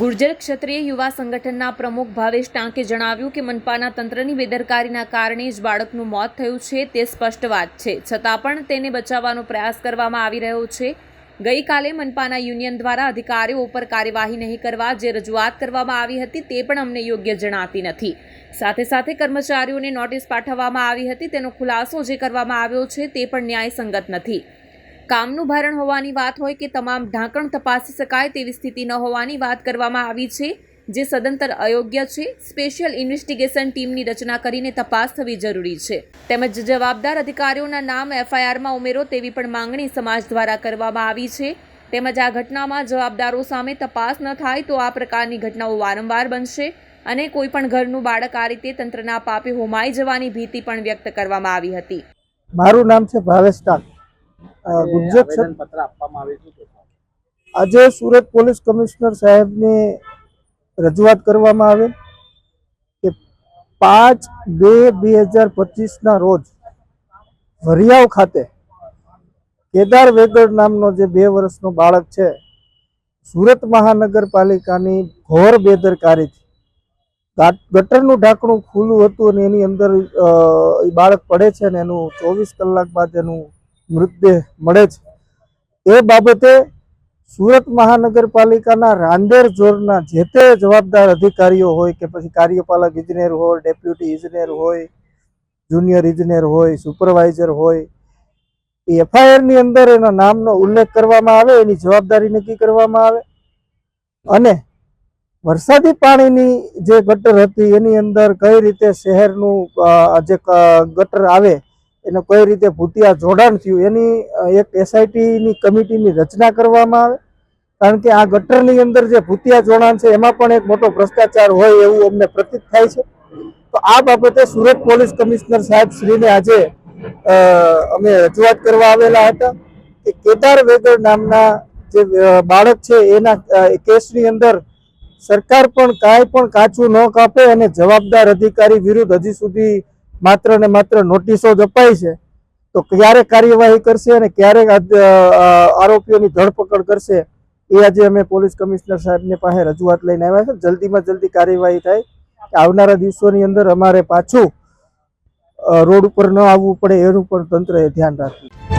ગુર્જર ક્ષત્રિય યુવા સંગઠનના પ્રમુખ ભાવેશ ટાંકે જણાવ્યું કે મનપાના તંત્રની બેદરકારીના કારણે જ બાળકનું મોત થયું છે, તે સ્પષ્ટ વાત છે. છતાં પણ તેને બચાવવાનો પ્રયાસ કરવામાં આવી રહ્યો છે. ગઈકાલે મનપાના યુનિયન દ્વારા અધિકારીઓ ઉપર કાર્યવાહી નહીં કરવા જે રજૂઆત કરવામાં આવી હતી, તે પણ અમને યોગ્ય જણાતી નથી. સાથે સાથે કર્મચારીઓને નોટિસ પાઠવવામાં આવી હતી, તેનો ખુલાસો જે કરવામાં આવ્યો છે, તે પણ ન્યાયસંગત નથી. કામનું ભારણ હોવાની વાત હોય કે તમામ ઢાંકણ તપાસી શકાય તેવી સ્થિતિ ન હોવાની વાત કરવામાં આવી છે, જે સદંતર અયોગ્ય છે. સ્પેશિયલ ઇન્વેસ્ટિગેશન ટીમની રચના કરીને તપાસ થવી જરૂરી છે. તેમજ જવાબદાર અધિકારીઓના નામ એફઆઈઆરમાં ઉમેરો તેવી પણ માંગણી સમાજ દ્વારા કરવામાં આવી છે. તેમજ આ ઘટનામાં જવાબદારો સામે તપાસ ન થાય તો આ પ્રકારની ઘટનાઓ વારંવાર બનશે અને કોઈ પણ ઘરનું બાળક આ રીતે તંત્રના પાપે હોમાઈ જવાની ભીતિ પણ વ્યક્ત કરવામાં આવી હતી. મારું નામ છે ભાવેશ ટાંક. ગુજ્જર પત્ર આપવામાં આવે છે આજે સુરત પોલીસ કમિશનર સાહેબને રજૂઆત કરવામાં આવે કે પાંચ બે બે હજાર પચીસના રોજ વરિયાવ ખાતે કેદાર વેગડ નામનો જે બે વર્ષનો બાળક છે સુરત મહાનગરપાલિકાની ઘોર બેદરકારીથી ગાટ- ગટરનું ઢાંકણું ખુલ્લું હતું અને એની અંદર બાળક પડે છે ને એનું ચોવીસ કલાક બાદ એનું મૃતદેહ મળે છે. એ બાબતે સુરત મહાનગરપાલિકાના રાંદેર ઝોનના જે તે જવાબદાર અધિકારીઓ હોય કે પછી કાર્યપાલક ઇજનેર હોય, ડેપ્યુટી ઇજનેર હોય, જુનિયર ઇજનેર હોય, સુપરવાઇઝર હોય, એ એફઆઈઆરની અંદર એના નામનો ઉલ્લેખ કરવામાં આવે, એની જવાબદારી નક્કી કરવામાં આવે. અને વરસાદી પાણીની જે ગટર હતી એની અંદર કઈ રીતે શહેરનું જે ગટર આવે એને કઈ રીતે ભૂતિયા જોડાણ થયું, એની એક એસઆઈટીની કમિટીની રચના કરવામાં આવે. કારણ કે આ ગટરની અંદર જે ભૂતિયા જોડાણ છે, એમાં પણ એક મોટો ભ્રષ્ટાચાર હોય એવું અમને પ્રતીત થાય છે. તો આ બાબતે સુરત પોલીસ કમિશનર સાહેબ શ્રીને આજે અમે રજૂઆત કરવા આવેલા હતા કે કેદાર વેગર નામના જે બાળક છે, એના કેસની અંદર સરકાર પણ કાંઈ પણ કાચું ન કાપે અને જવાબદાર અધિકારી વિરુદ્ધ હજી સુધી માત્ર ને માત્ર નોટિસો જ અપાય છે, તો ક્યારે કાર્યવાહી કરશે અને ક્યારે આરોપીઓની ધરપકડ કરશે, એ આજે અમે પોલીસ કમિશનર સાહેબને પાસે રજૂઆત લઈને આવ્યા છે. જલ્દીમાં જલ્દી કાર્યવાહી થાય આવનારા દિવસોની અંદર અમારે પાછું રોડ ઉપર ન આવવું પડે એનું પણ તંત્રએ ધ્યાન રાખવું